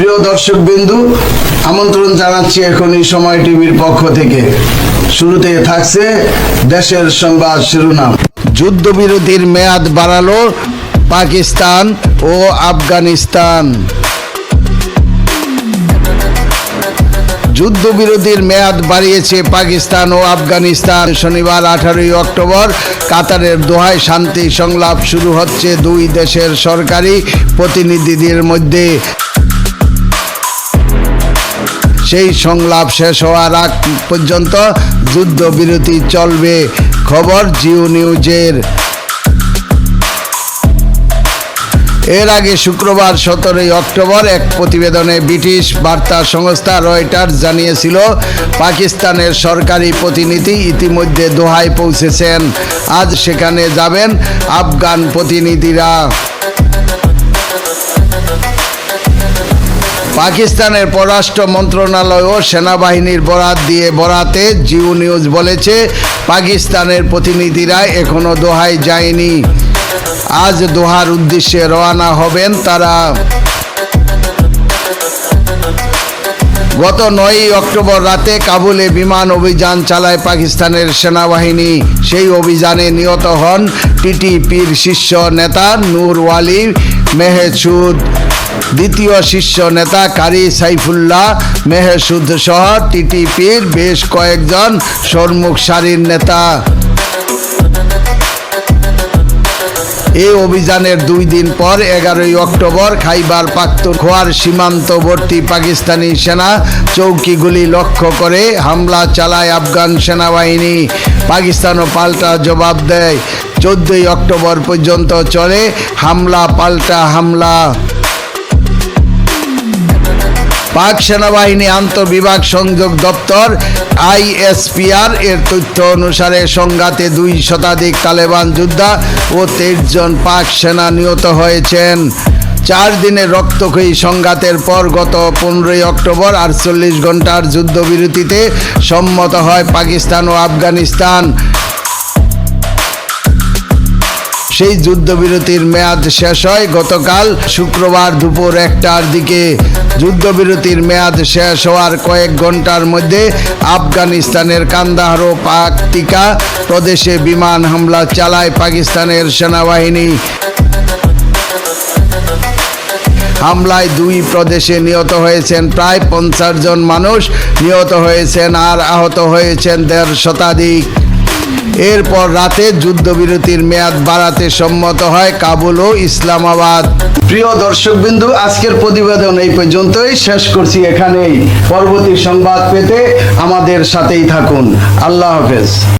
প্রিয় দর্শক বিন্দু আমন্ত্রণ জানাচ্ছি এখন এই সময় টিভির পক্ষ থেকে। শুরুতে থাকছে দেশের সংবাদ শিরোনাম। যুদ্ধবিরতির মেয়াদ বাড়ালো পাকিস্তান ও আফগানিস্তান। যুদ্ধবিরতির মেয়াদ বাড়িয়েছে পাকিস্তান ও আফগানিস্তান। শনিবার আঠারোই অক্টোবর কাতারের দোহায় শান্তি সংলাপ শুরু হচ্ছে দুই দেশের সরকারি প্রতিনিধিদের মধ্যে। সেই সংলাপ শেষ হওয়ার আগ পর্যন্ত যুদ্ধবিরতি চলবে। খবর জিও নিউজের। এর আগে শুক্রবার সতেরোই অক্টোবর এক প্রতিবেদনে ব্রিটিশ বার্তা সংস্থা রয়টার্স জানিয়েছিল, পাকিস্তানের সরকারি প্রতিনিধি ইতিমধ্যে দোহায় পৌঁছেছেন। আজ সেখানে যাবেন আফগান প্রতিনিধিরা। পাকিস্তানের পররাষ্ট্র মন্ত্রণালয় ও সেনাবাহিনীর বরাত দিয়ে বরাতে জিও নিউজ বলেছে, পাকিস্তানের প্রতিনিধিরা এখনও দোহায় যায়নি। আজ দোহার উদ্দেশ্যে রওনা হবেন তারা। গত নয়ই অক্টোবর রাতে কাবুলে বিমান অভিযান চালায় পাকিস্তানের সেনাবাহিনী। সেই অভিযানে নিহত হন টিটিপির শীর্ষ নেতা নূর ওয়ালি মেহসুদ দ্বিতীয় শীর্ষ নেতা কারি সাইফুল্লাহ মেহসুদ সহ টিটিপির বেশ কয়েকজন সর্মুখ সারির নেতা। এই অভিযানের দুই দিন পর এগারোই অক্টোবর খাইবার পাখতুনখোয়ার সীমান্তবর্তী পাকিস্তানি সেনা চৌকিগুলি লক্ষ্য করে হামলা চালায় আফগান সেনাবাহিনী। পাকিস্তানও পাল্টা জবাব দেয়। চোদ্দই অক্টোবর পর্যন্ত চলে হামলা পাল্টা হামলা। পাক সেনাবাহিনী আন্তঃবিভাগ সংযোগ দপ্তর, আইএসপিআর, এর তথ্য অনুসারে সংঘাতে দুই শতাধিক তালেবান যোদ্ধা ও তেইশ জন পাক সেনা নিহত হয়েছেন। চার দিনের রক্তক্ষয়ী সংঘাতের পর গত পনেরোই অক্টোবর আটচল্লিশ ঘণ্টার যুদ্ধবিরতিতে সম্মত হয় পাকিস্তান ও আফগানিস্তান। সেই যুদ্ধবিরতির মেয়াদ শেষ হয় গতকাল শুক্রবার দুপুর একটার দিকে। যুদ্ধবিরতির মেয়াদ শেষ হওয়ার কয়েক ঘণ্টার মধ্যে আফগানিস্তানের কান্দাহার ও পাকতিকা প্রদেশে বিমান হামলা চালায় পাকিস্তানের সেনাবাহিনী। হামলায় দুই প্রদেশে নিহত হয়েছেন প্রায় পঞ্চাশ জন মানুষ, নিহত হয়েছেন আর আহত হয়েছেন দেড় শতাধিক। এরপর রাতে যুদ্ধবিরতির মেয়াদ বাড়াতে সম্মত হয় কাবুল ও ইসলামাবাদ। প্রিয় দর্শকবিন্দু, আজকের প্রতিবেদন এই পর্যন্তই। শেষ করছি এখানেই। পরবর্তী সংবাদ পেতে আমাদের সাথেই থাকুন। আল্লাহ হাফেজ।